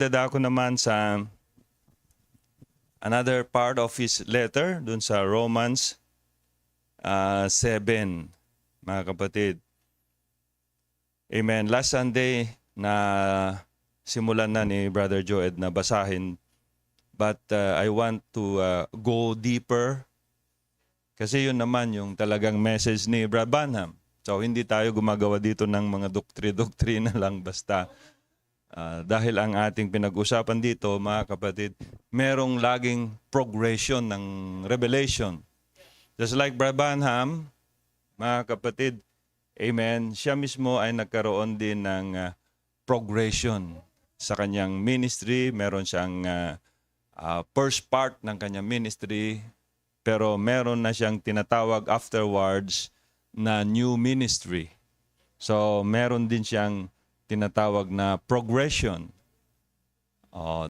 Dada ako naman sa another part of his letter dun sa Romans uh, 7, mga kapatid. Amen. Last Sunday na simulan na ni Brother Joed na basahin but uh, I want to uh, go deeper kasi yun naman yung talagang message ni Brad Banham. So hindi tayo gumagawa dito ng mga doktri-doktrina lang basta Ah, dahil ang ating pinag-usapan dito, mga kapatid, merong laging progression ng revelation. Just like Brad Banham, mga kapatid, amen, siya mismo ay nagkaroon din ng ah, progression sa kanyang ministry. Meron siyang ah, ah, first part ng kanyang ministry, pero meron na siyang tinatawag afterwards na new ministry. So, meron din siyang tinatawag na progression. Oh,